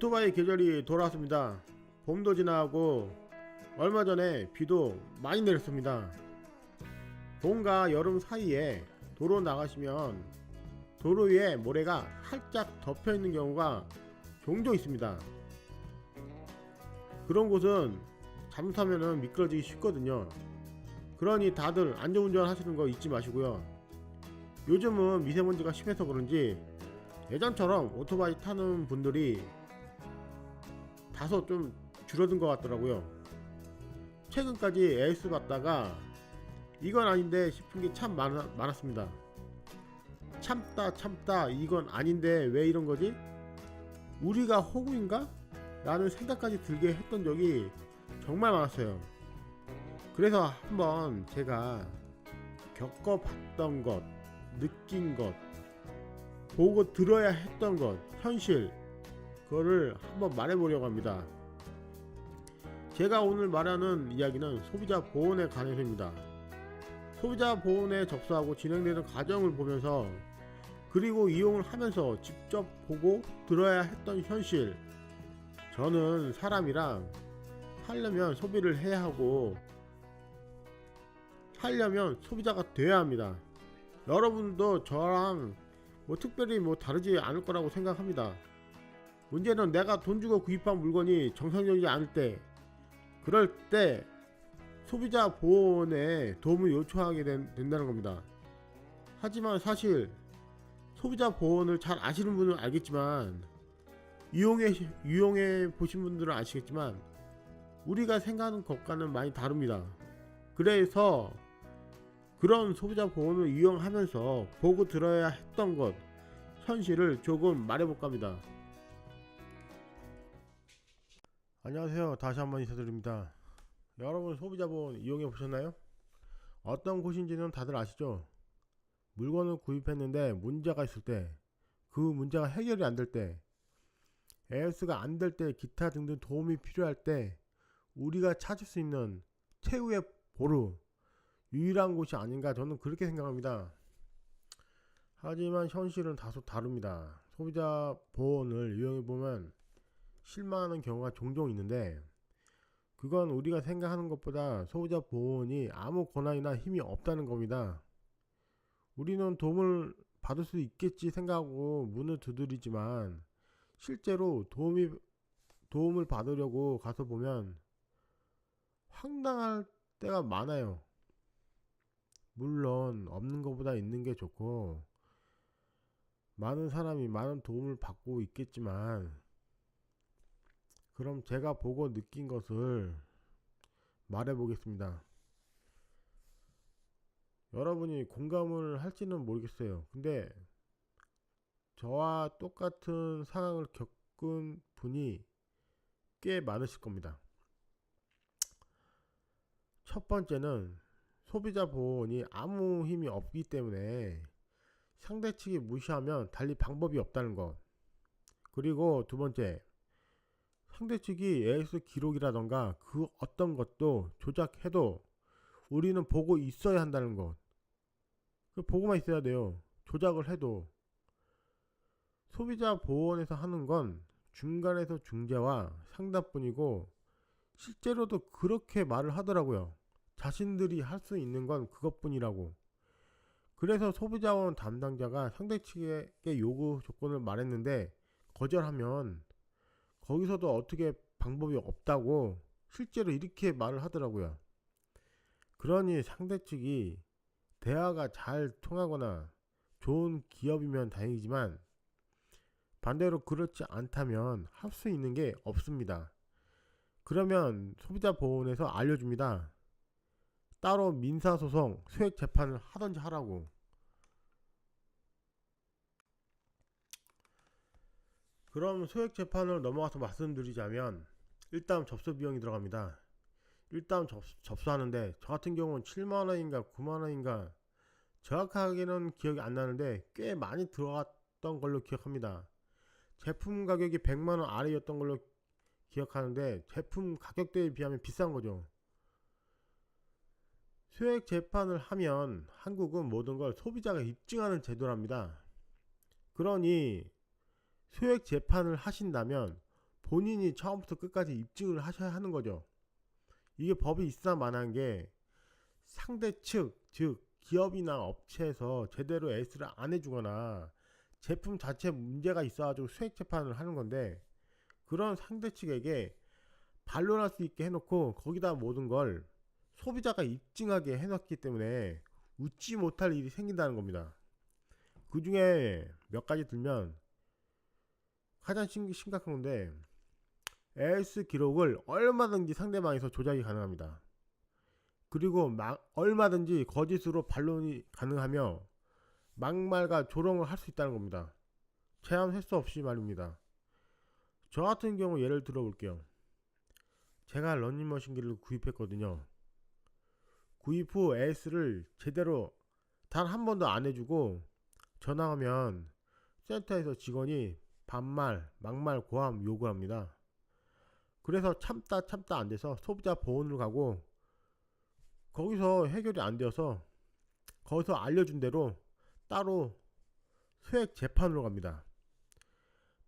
오토바이 계절이 돌아왔습니다. 봄도 지나고 얼마 전에 비도 많이 내렸습니다. 봄과 여름 사이에 도로 나가시면 도로 위에 모래가 살짝 덮여 있는 경우가 종종 있습니다. 그런 곳은 잘못하면 미끄러지기 쉽거든요. 그러니 다들 안전운전 하시는 거 잊지 마시고요. 요즘은 미세먼지가 심해서 그런지 예전처럼 오토바이 타는 분들이 다소 좀 줄어든 것 같더라고요. 최근까지 에이스 받다가 이건 아닌데 싶은 게 참 많았습니다. 참다 참다 이건 아닌데 왜 이런 거지? 우리가 호구인가? 라는 생각까지 들게 했던 적이 정말 많았어요. 그래서 한번 제가 겪어봤던 것, 느낀 것, 보고 들어야 했던 것, 현실, 그거를 한번 말해보려고 합니다. 제가 오늘 말하는 이야기는 소비자 보호에 관해서입니다. 소비자 보호에 접수하고 진행되는 과정을 보면서 그리고 이용을 하면서 직접 보고 들어야 했던 현실. 저는 사람이랑 하려면 소비를 해야 하고 하려면 소비자가 돼야 합니다. 여러분도 저랑 뭐 특별히 뭐 다르지 않을 거라고 생각합니다. 문제는 내가 돈 주고 구입한 물건이 정상적이지 않을 때, 그럴 때 소비자 보호원에 도움을 요청하게 된, 된다는 겁니다. 하지만 사실 소비자 보호원을 잘 아시는 분은 알겠지만 이용해 이용해 보신 분들은 아시겠지만 우리가 생각하는 것과는 많이 다릅니다. 그래서 그런 소비자 보호를 이용하면서 보고 들어야 했던 것 현실을 조금 말해볼까 합니다. 안녕하세요. 다시 한번 인사드립니다. 여러분 소비자 보험 이용해 보셨나요? 어떤 곳인지는 다들 아시죠? 물건을 구입했는데 문제가 있을 때, 그 문제가 해결이 안 될 때, AS가 안 될 때, 기타 등등 도움이 필요할 때, 우리가 찾을 수 있는 최후의 보루, 유일한 곳이 아닌가 저는 그렇게 생각합니다. 하지만 현실은 다소 다릅니다. 소비자 보험을 이용해 보면 실망하는 경우가 종종 있는데 그건 우리가 생각하는 것보다 소비자 보험이 아무 권한이나 힘이 없다는 겁니다. 우리는 도움을 받을 수 있겠지 생각하고 문을 두드리지만 실제로 도움이 도움을 받으려고 가서 보면 황당할 때가 많아요. 물론 없는 것보다 있는 게 좋고 많은 사람이 많은 도움을 받고 있겠지만 그럼 제가 보고 느낀 것을 말해 보겠습니다. 여러분이 공감을 할지는 모르겠어요. 근데 저와 똑같은 상황을 겪은 분이 꽤 많으실 겁니다. 첫 번째는 소비자 보호원이 아무 힘이 없기 때문에 상대 측이 무시하면 달리 방법이 없다는 것. 그리고 두 번째, 상대 측이 AS 기록이라던가 그 어떤 것도 조작해도 우리는 보고 있어야 한다는 것. 그 보고만 있어야 돼요. 조작을 해도. 소비자 보호원에서 하는 건 중간에서 중재와 상담뿐이고 실제로도 그렇게 말을 하더라고요. 자신들이 할 수 있는 건 그것뿐이라고. 그래서 소비자원 담당자가 상대 측에게 요구 조건을 말했는데 거절하면 거기서도 어떻게 방법이 없다고 실제로 이렇게 말을 하더라고요. 그러니 상대 측이 대화가 잘 통하거나 좋은 기업이면 다행이지만 반대로 그렇지 않다면 할 수 있는 게 없습니다. 그러면 소비자 보호원에서 알려줍니다. 따로 민사소송, 수액 재판을 하든지 하라고. 그럼 소액 재판을 넘어가서 말씀드리자면 일단 접수 비용이 들어갑니다. 일단 접, 접수 하는데 저 같은 경우는 7만 원인가 9만 원인가 정확하게는 기억이 안 나는데 꽤 많이 들어갔던 걸로 기억합니다. 제품 가격이 100만 원 아래였던 걸로 기억하는데 제품 가격대에 비하면 비싼 거죠. 소액 재판을 하면 한국은 모든 걸 소비자가 입증하는 제도랍니다. 그러니 소액 재판을 하신다면 본인이 처음부터 끝까지 입증을 하셔야 하는 거죠. 이게 법이 있어야 만한 게 상대 측, 즉 기업이나 업체에서 제대로 S를 안 해주거나 제품 자체 문제가 있어가지고 수액 재판을 하는 건데 그런 상대 측에게 반론할 수 있게 해놓고 거기다 모든 걸 소비자가 입증하게 해놨기 때문에 웃지 못할 일이 생긴다는 겁니다. 그 중에 몇 가지 들면 가장 심- 심각한 건데 AS 기록을 얼마든지 상대방에서 조작이 가능합니다. 그리고 막 얼마든지 거짓으로 반론이 가능하며 막말과 조롱을 할 수 있다는 겁니다. 제한 횟수 없이 말입니다. 저 같은 경우 예를 들어 볼게요. 제가 런닝머신기를 구입했거든요. 구입 후 AS를 제대로 단 한 번도 안 해주고 전화하면 센터에서 직원이 반말, 막말, 고함 욕을 합니다. 그래서 참다 참다 안 돼서 소비자 보호를 가고 거기서 해결이 안 되어서 거기서 알려준 대로 따로 소액 재판으로 갑니다.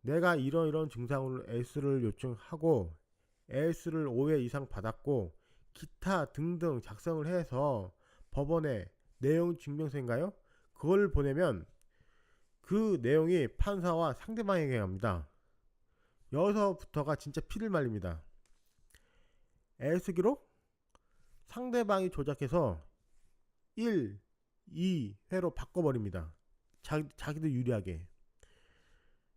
내가 이런 이런 증상으로 S를 요청하고 S를 5회 이상 받았고 기타 등등 작성을 해서 법원에 내용 증명서인가요? 그걸 보내면 그 내용이 판사와 상대방에게 갑니다. 여기서부터가 진짜 피를 말립니다. 기록 상대방이 조작해서 1, 2회로 바꿔버립니다. 자기, 자기도 유리하게.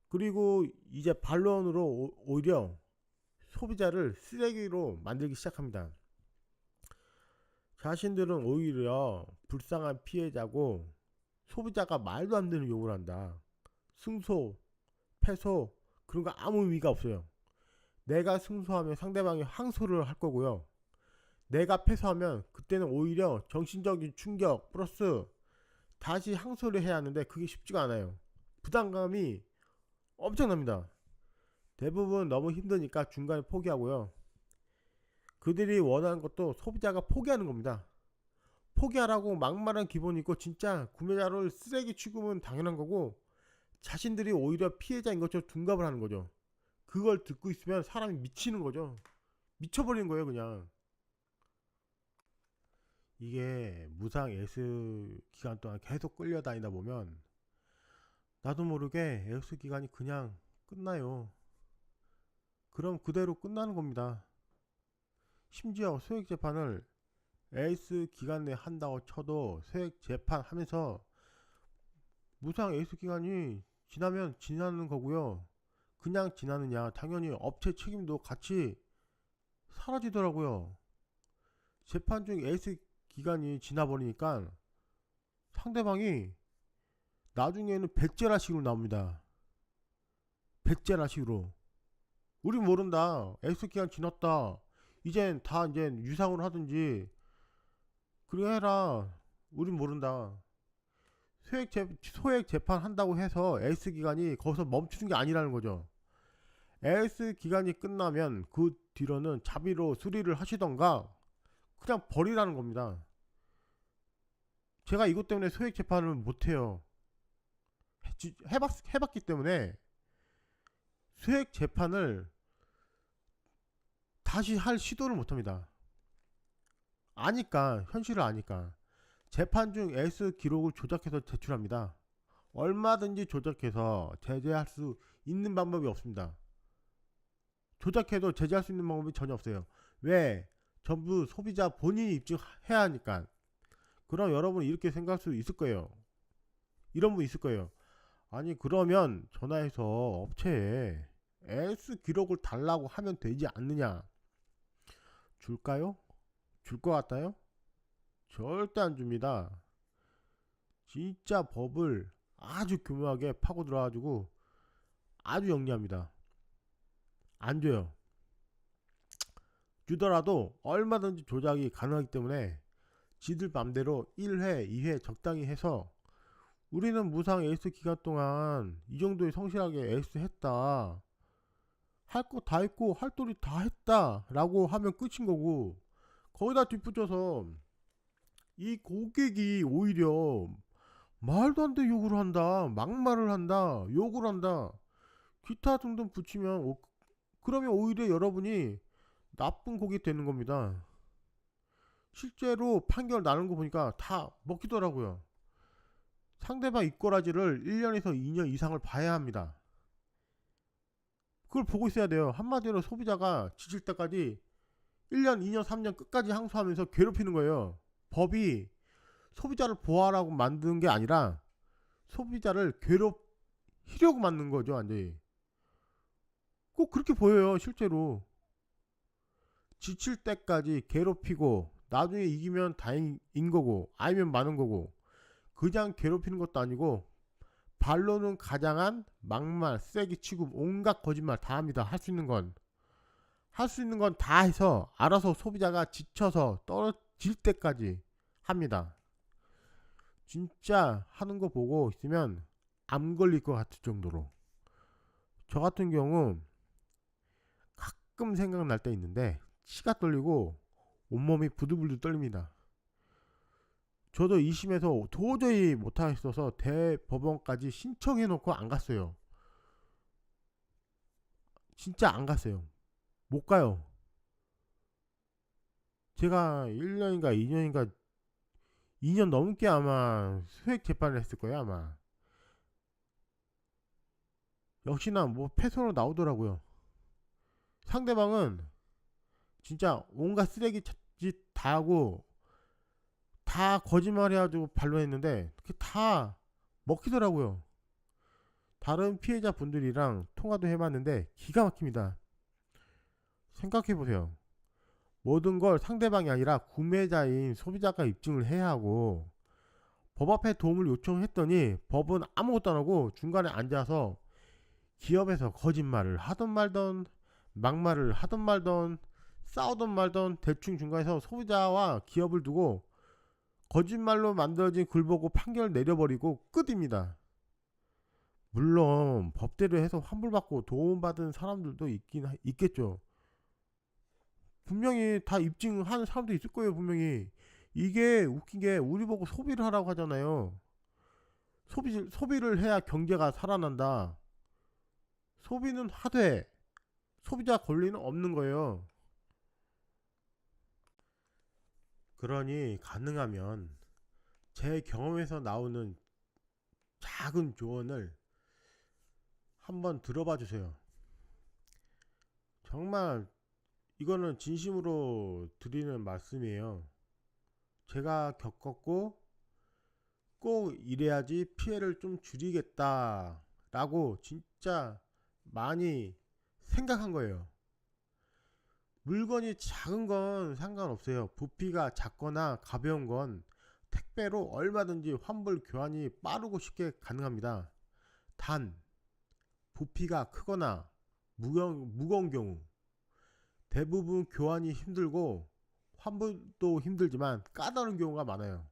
그리고 이제 반론으로 오- 오히려 소비자를 쓰레기로 만들기 시작합니다. 자신들은 오히려 불쌍한 피해자고 소비자가 말도 안 되는 욕을 한다. 승소, 패소 그런 거 아무 의미가 없어요. 내가 승소하면 상대방이 항소를 할 거고요. 내가 패소하면 그때는 오히려 정신적인 충격 플러스 다시 항소를 해야 하는데 그게 쉽지가 않아요. 부담감이 엄청납니다. 대부분 너무 힘드니까 중간에 포기하고요. 그들이 원하는 것도 소비자가 포기하는 겁니다. 포기하라고 막말한 기본이 있고 진짜 구매자를 쓰레기 취급은 당연한 거고 자신들이 오히려 피해자인 것처럼 둔갑을 하는 거죠. 그걸 듣고 있으면 사람이 미치는 거죠. 미쳐버리는 거예요, 그냥. 이게 무상 S 기간 동안 계속 끌려다니다 보면 나도 모르게 S 기간이 그냥 끝나요. 그럼 그대로 끝나는 겁니다. 심지어 소액 재판을 에이스 기간 내에 한다고 쳐도 소액 재판 하면서 무상 에이스 기간이 지나면 지나는 거고요. 그냥 지나느냐 당연히 업체 책임도 같이 사라지더라고요. 재판 중 에이스 기간이 지나버리니까 상대방이 나중에는 백제라식으로 나옵니다. 백제라식으로. 우리 모른다. 에이스 기간 지났다. 이젠 다 이제 유상으로 하든지 그래 해라. 우린 모른다. 소액, 재, 소액 재판 한다고 해서 에이스 기간이 거기서 멈추는 게 아니라는 거죠. 에이스 기간이 끝나면 그 뒤로는 자비로 수리를 하시던가 그냥 버리라는 겁니다. 제가 이것 때문에 소액 재판을 못해요. 해- 해봤, 해봤기 때문에 소액 재판을 다시 할 시도를 못합니다. 아니까 현실을 아니까 재판 중 S 기록을 조작해서 제출합니다. 얼마든지 조작해서 제재할 수 있는 방법이 없습니다. 조작해도 제재할 수 있는 방법이 전혀 없어요. 왜? 전부 소비자 본인이 입증해야 하니까. 그럼 여러분이 이렇게 생각할 수 있을 거예요. 이런 분 있을 거예요. 아니 그러면 전화해서 업체에 S 기록을 달라고 하면 되지 않느냐? 줄까요? 줄 것 같아요? 절대 안 줍니다. 진짜 법을 아주 교묘하게 파고 들어가지고 아주 영리합니다. 안 줘요. 주더라도 얼마든지 조작이 가능하기 때문에 지들 맘대로 1회, 2회 적당히 해서 우리는 무상 에이스 기간 동안 이 정도의 성실하게 에이스 했다. 할 거 다 했고 할 도리 다 했다. 라고 하면 끝인 거고 거기다 뒷붙여서 이 고객이 오히려 말도 안 돼 욕을 한다. 막말을 한다. 욕을 한다. 기타 등등 붙이면 오- 그러면 오히려 여러분이 나쁜 고객이 되는 겁니다. 실제로 판결 나는 거 보니까 다 먹히더라고요. 상대방 이꼬라지를 1년에서 2년 이상을 봐야 합니다. 그걸 보고 있어야 돼요. 한마디로 소비자가 지칠 때까지 1년, 2년, 3년 끝까지 항소하면서 괴롭히는 거예요. 법이 소비자를 보호하라고 만든 게 아니라 소비자를 괴롭히려고 만든 거죠, 완전히. 꼭 그렇게 보여요, 실제로. 지칠 때까지 괴롭히고 나중에 이기면 다행인 거고 아니면 많은 거고 그냥 괴롭히는 것도 아니고 반론은 가장한 막말, 쓰레기 취급, 온갖 거짓말 다 합니다. 할 수 있는 건. 할 수 있는 건 다 해서 알아서 소비자가 지쳐서 떨어질 때까지 합니다. 진짜 하는 거 보고 있으면 암 걸릴 것 같을 정도로. 저 같은 경우 가끔 생각날 때 있는데 치가 떨리고 온몸이 부들부들 떨립니다. 저도 2심에서 도저히 못하겠어서 대법원까지 신청해놓고 안 갔어요. 진짜 안 갔어요. 못 가요. 제가 1년인가 2년인가 2년 넘게 아마 수액 재판을 했을 거예요 아마. 역시나 뭐 패소로 나오더라고요. 상대방은 진짜 온갖 쓰레기 짓 다 하고 다 거짓말해가지고 반론했는데 그게 다 먹히더라고요. 다른 피해자 분들이랑 통화도 해봤는데 기가 막힙니다. 생각해보세요. 모든 걸 상대방이 아니라 구매자인 소비자가 입증을 해야 하고 법 앞에 도움을 요청했더니 법은 아무것도 안 하고 중간에 앉아서 기업에서 거짓말을 하던 말던 막말을 하던 말던 싸우던 말던 대충 중간에서 소비자와 기업을 두고 거짓말로 만들어진 글 보고 판결 내려버리고 끝입니다. 물론 법대로 해서 환불받고 도움받은 사람들도 있긴 하- 있겠죠. 분명히 다 입증하는 사람도 있을 거예요. 분명히 이게 웃긴 게 우리 보고 소비를 하라고 하잖아요. 소비 소비를 해야 경제가 살아난다. 소비는 하되 소비자 권리는 없는 거예요. 그러니 가능하면 제 경험에서 나오는 작은 조언을 한번 들어봐 주세요. 정말 이거는 진심으로 드리는 말씀이에요. 제가 겪었고 꼭 이래야지 피해를 좀 줄이겠다 라고 진짜 많이 생각한 거예요. 물건이 작은 건 상관없어요. 부피가 작거나 가벼운 건 택배로 얼마든지 환불 교환이 빠르고 쉽게 가능합니다. 단 부피가 크거나 무거운, 무거운 경우 대부분 교환이 힘들고 환불도 힘들지만 까다로운 경우가 많아요.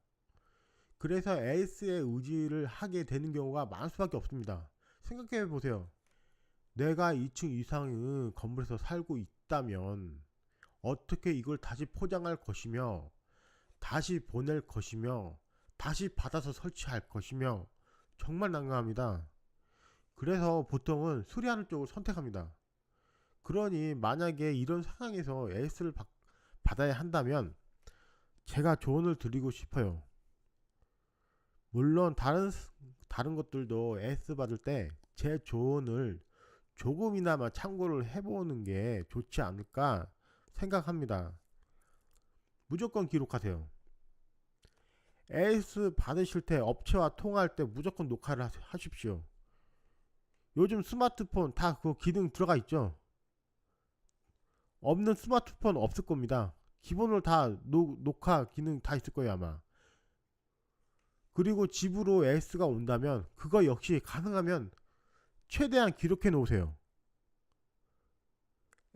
그래서 AS에 의지를 하게 되는 경우가 많을 수밖에 없습니다. 생각해 보세요. 내가 2층 이상의 건물에서 살고 있다면 어떻게 이걸 다시 포장할 것이며 다시 보낼 것이며 다시 받아서 설치할 것이며 정말 난감합니다. 그래서 보통은 수리하는 쪽을 선택합니다. 그러니 만약에 이런 상황에서 AS를 받, 받아야 한다면 제가 조언을 드리고 싶어요. 물론 다른 다른 것들도 AS 받을 때 제 조언을 조금이나마 참고를 해보는 게 좋지 않을까 생각합니다. 무조건 기록하세요. AS 받으실 때 업체와 통화할 때 무조건 녹화를 하- 하십시오. 요즘 스마트폰 다 그 기능 들어가 있죠. 없는 스마트폰 없을 겁니다. 기본으로 다 노, 녹화 기능 다 있을 거예요 아마. 그리고 집으로 AS가 온다면 그거 역시 가능하면 최대한 기록해 놓으세요.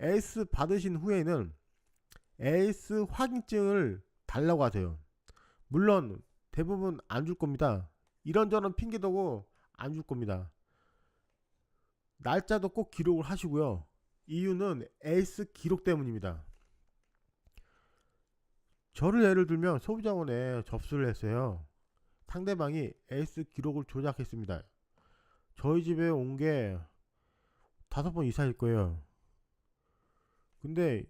AS 받으신 후에는 AS 확인증을 달라고 하세요. 물론 대부분 안 줄 겁니다. 이런저런 핑계대고 안 줄 겁니다. 날짜도 꼭 기록을 하시고요. 이유는 AS 기록 때문입니다. 저를 예를 들면 소비자원에 접수를 했어요. 상대방이 AS 기록을 조작했습니다. 저희 집에 온 게 다섯 번 이상일 거예요. 근데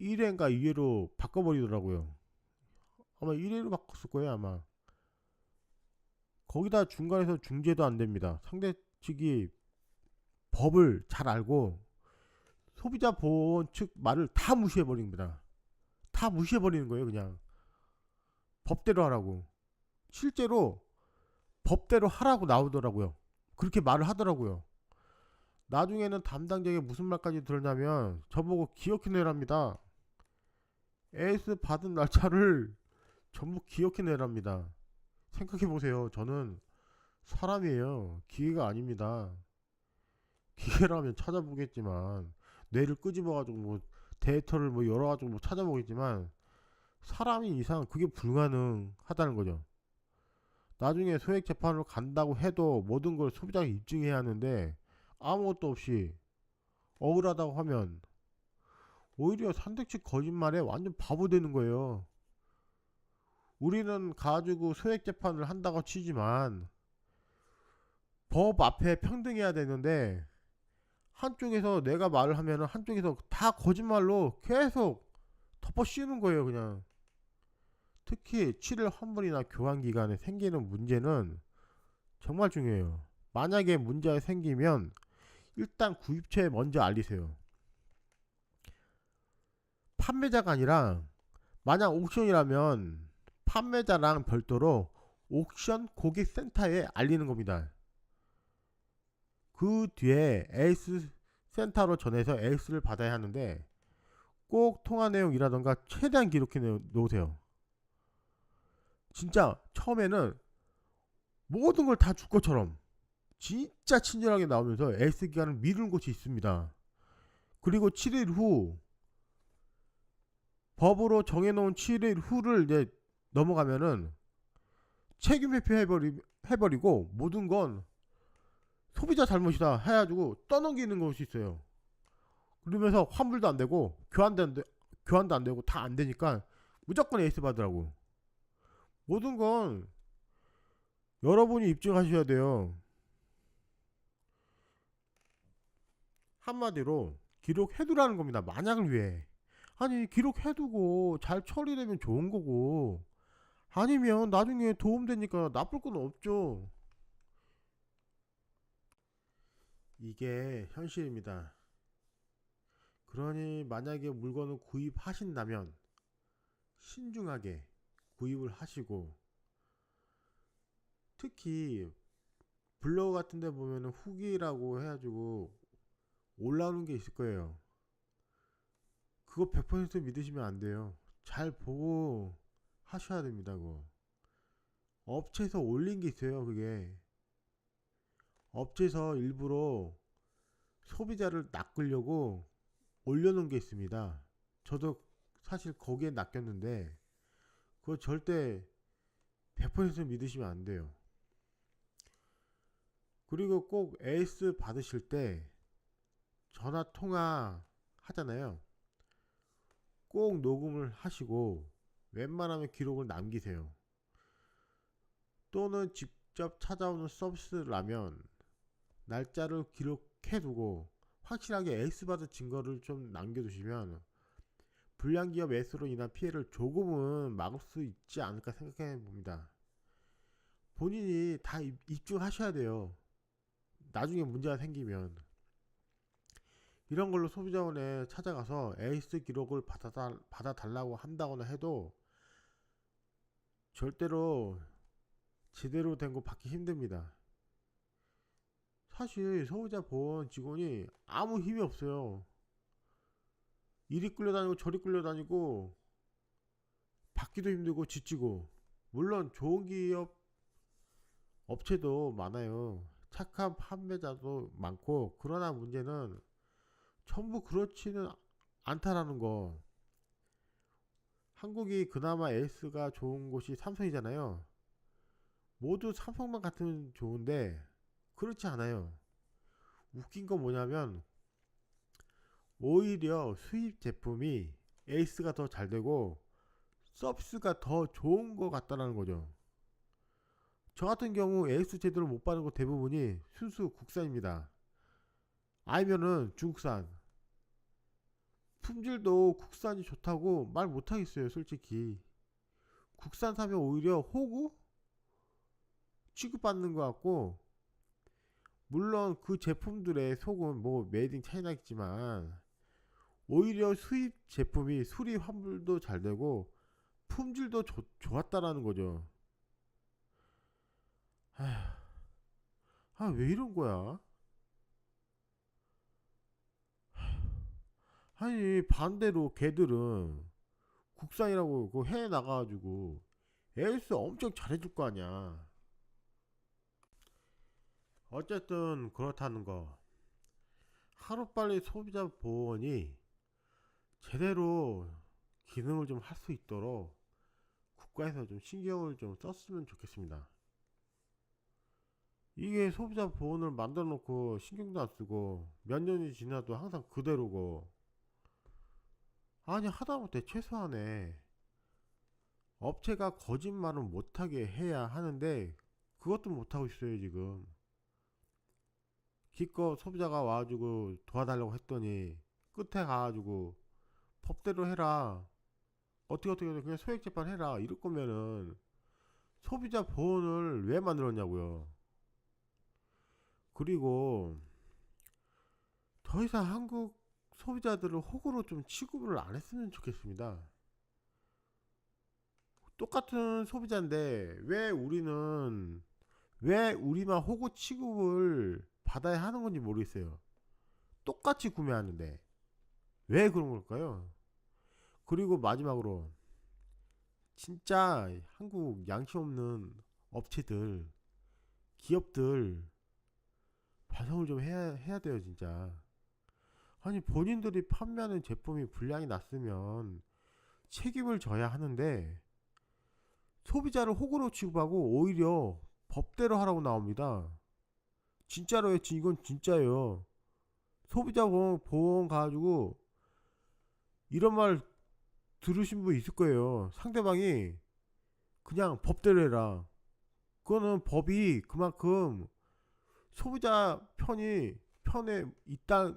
1회인가 2회로 바꿔버리더라고요. 아마 1회로 바꿨을 거예요, 아마. 거기다 중간에서 중재도 안 됩니다. 상대 측이 법을 잘 알고 소비자 보호 측 말을 다 무시해 버립니다. 다 무시해 버리는 거예요, 그냥. 법대로 하라고. 실제로 법대로 하라고 나오더라고요. 그렇게 말을 하더라고요. 나중에는 담당자에게 무슨 말까지 들었냐면 저보고 기억해내랍니다. 에이스 받은 날짜를 전부 기억해내랍니다. 생각해보세요. 저는 사람이에요. 기계가 아닙니다. 기계라면 찾아보겠지만 뇌를 끄집어가지고 뭐 데이터를 뭐 열어가지고 뭐 찾아보겠지만 사람인 이상 그게 불가능하다는 거죠. 나중에 소액 재판으로 간다고 해도 모든 걸 소비자가 입증해야 하는데 아무것도 없이 억울하다고 하면 오히려 산택측 거짓말에 완전 바보 되는 거예요. 우리는 가지고 소액 재판을 한다고 치지만 법 앞에 평등해야 되는데 한쪽에서 내가 말을 하면은 한쪽에서 다 거짓말로 계속 덮어 씌우는 거예요, 그냥. 특히 7일 환불이나 교환 기간에 생기는 문제는 정말 중요해요. 만약에 문제가 생기면 일단 구입처에 먼저 알리세요. 판매자가 아니라 만약 옥션이라면 판매자랑 별도로 옥션 고객센터에 알리는 겁니다. 그 뒤에 에이스 센터로 전해서 에이스를 받아야 하는데 꼭 통화 내용이라던가 최대한 기록해 놓으세요. 진짜 처음에는 모든 걸 다 줄 것처럼 진짜 친절하게 나오면서 에이스 기간을 미루는 곳이 있습니다. 그리고 7일 후 법으로 정해놓은 7일 후를 이제 넘어가면은 책임 회피 해버리, 해버리고 모든 건 소비자 잘못이다 해가지고 떠넘기는 것이 있어요. 그러면서 환불도 안 되고 교환도 안, 되, 교환도 안 되고 다 안 되니까 무조건 에이스 받으라고. 모든 건 여러분이 입증하셔야 돼요. 한마디로 기록해두라는 겁니다. 만약을 위해. 아니 기록해두고 잘 처리되면 좋은 거고 아니면 나중에 도움되니까 나쁠 건 없죠. 이게 현실입니다. 그러니 만약에 물건을 구입하신다면 신중하게 구입을 하시고 특히 블로그 같은 데 보면은 후기라고 해가지고 올라오는 게 있을 거예요. 그거 100% 믿으시면 안 돼요. 잘 보고 하셔야 됩니다, 그거. 업체에서 올린 게 있어요, 그게. 업체에서 일부러 소비자를 낚으려고 올려놓은 게 있습니다. 저도 사실 거기에 낚였는데, 그거 절대 100% 믿으시면 안 돼요. 그리고 꼭 에이스 받으실 때 전화 통화 하잖아요. 꼭 녹음을 하시고 웬만하면 기록을 남기세요. 또는 직접 찾아오는 서비스라면 날짜를 기록해두고 확실하게 에이스 받은 증거를 좀 남겨두시면 불량기업 S로 인한 피해를 조금은 막을 수 있지 않을까 생각해 봅니다. 본인이 다 입- 입증하셔야 돼요. 나중에 문제가 생기면 이런 걸로 소비자원에 찾아가서 에이스 기록을 받아달, 받아달라고 한다거나 해도 절대로 제대로 된 거 받기 힘듭니다. 사실 소비자 보호 직원이 아무 힘이 없어요. 이리 끌려다니고 저리 끌려다니고 받기도 힘들고 지치고 물론 좋은 기업 업체도 많아요. 착한 판매자도 많고 그러나 문제는 전부 그렇지는 않다라는 거. 한국이 그나마 에이스가 좋은 곳이 삼성이잖아요. 모두 삼성만 같으면 좋은데 그렇지 않아요. 웃긴 거 뭐냐면 오히려 수입 제품이 에이스가 더 잘 되고 서비스가 더 좋은 것 같다는 거죠. 저 같은 경우 에이스 제대로 못 받는 거 대부분이 순수 국산입니다. 아니면은 중국산. 품질도 국산이 좋다고 말 못하겠어요 솔직히 국산 사면 오히려 호구 취급받는 것 같고 물론 그 제품들의 속은 뭐 메이드 인 차이나겠지만 오히려 수입 제품이 수리 환불도 잘 되고 품질도 좋- 좋았다라는 거죠. 아, 왜 이런 거야? 아니, 반대로 걔들은 국산이라고 그 해외 나가가지고 에이스 엄청 잘해줄 거 아니야. 어쨌든 그렇다는 거. 하루빨리 소비자 보호원이 제대로 기능을 좀 할 수 있도록 국가에서 좀 신경을 좀 썼으면 좋겠습니다. 이게 소비자 보호원을 만들어 놓고 신경도 안 쓰고 몇 년이 지나도 항상 그대로고 아니 하다못해 최소한에 업체가 거짓말을 못하게 해야 하는데 그것도 못하고 있어요 지금 기껏 소비자가 와가지고 도와달라고 했더니 끝에 가가지고 법대로 해라. 어떻게 어떻게 그냥 소액 재판 해라. 이럴 거면은 소비자 보호를 왜 만들었냐고요. 그리고 더 이상 한국 소비자들을 호구로 좀 취급을 안 했으면 좋겠습니다. 똑같은 소비자인데 왜 우리는 왜 우리만 호구 취급을 받아야 하는 건지 모르겠어요. 똑같이 구매하는데 왜 그런 걸까요? 그리고 마지막으로 진짜 한국 양심 없는 업체들 기업들 반성을 좀 해야 해야 돼요 진짜. 아니 본인들이 판매하는 제품이 불량이 났으면 책임을 져야 하는데 소비자를 호구로 취급하고 오히려 법대로 하라고 나옵니다. 진짜로요. 지- 이건 진짜예요. 소비자 보험, 보험 가지고 이런 말 들으신 분 있을 거예요. 상대방이 그냥 법대로 해라. 그거는 법이 그만큼 소비자 편이 편에 있다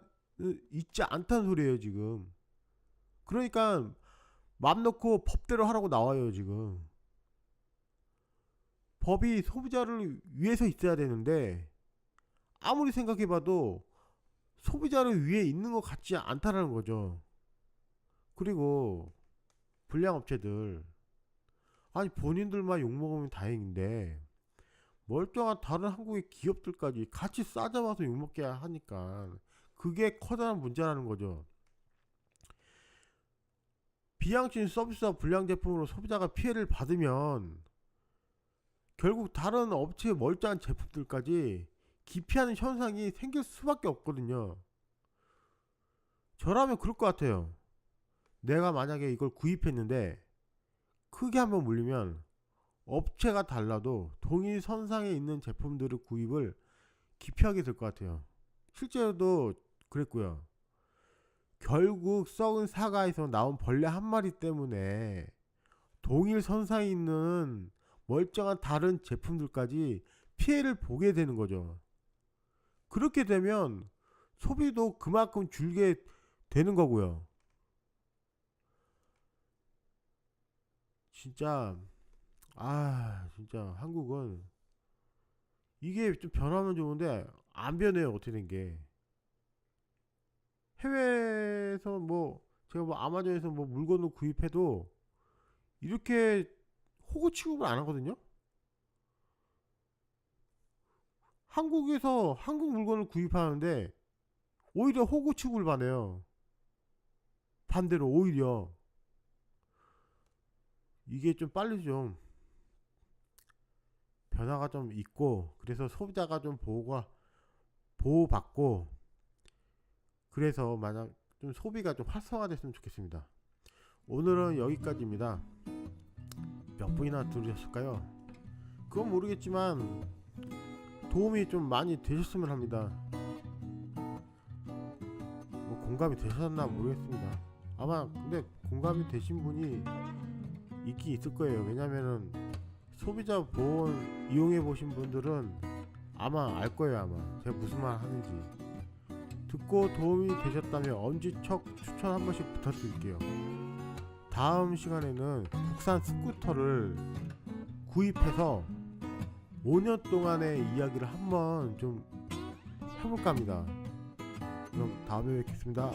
있지 않다는 소리예요 지금. 그러니까 맘 놓고 법대로 하라고 나와요 지금. 법이 소비자를 위해서 있어야 되는데 아무리 생각해봐도 소비자를 위해 있는 것 같지 않다라는 거죠. 그리고 불량 업체들 아니 본인들만 욕먹으면 다행인데 멀쩡한 다른 한국의 기업들까지 같이 싸잡아서 욕먹게 하니까 그게 커다란 문제라는 거죠. 비양심 서비스와 불량 제품으로 소비자가 피해를 받으면 결국 다른 업체의 멀쩡한 제품들까지 기피하는 현상이 생길 수밖에 없거든요. 저라면 그럴 것 같아요. 내가 만약에 이걸 구입했는데 크게 한번 물리면 업체가 달라도 동일 선상에 있는 제품들을 구입을 기피하게 될 것 같아요. 실제로도 그랬고요. 결국 썩은 사과에서 나온 벌레 한 마리 때문에 동일 선상에 있는 멀쩡한 다른 제품들까지 피해를 보게 되는 거죠. 그렇게 되면 소비도 그만큼 줄게 되는 거고요. 진짜 아 진짜 한국은 이게 좀 변하면 좋은데 안 변해요 어떻게 된 게 해외에서 뭐 제가 뭐 아마존에서 뭐 물건을 구입해도 이렇게 호구 취급을 안 하거든요 한국에서 한국 물건을 구입하는데 오히려 호구 취급을 받아요 반대로 오히려 이게 좀 빨리 좀 변화가 좀 있고 그래서 소비자가 좀 보호가 보호받고 그래서 만약 좀 소비가 좀 활성화됐으면 좋겠습니다. 오늘은 여기까지입니다. 몇 분이나 들으셨을까요? 그건 모르겠지만 도움이 좀 많이 되셨으면 합니다. 뭐 공감이 되셨나 모르겠습니다. 아마 근데 공감이 되신 분이 있긴 있을 거예요. 왜냐면은 소비자 보험 이용해 보신 분들은 아마 알 거예요. 아마 제가 무슨 말 하는지 듣고 도움이 되셨다면 엄지척 추천 한 번씩 부탁드릴게요. 다음 시간에는 국산 스쿠터를 구입해서 5년 동안의 이야기를 한번 좀 해볼까 합니다. 그럼 다음에 뵙겠습니다.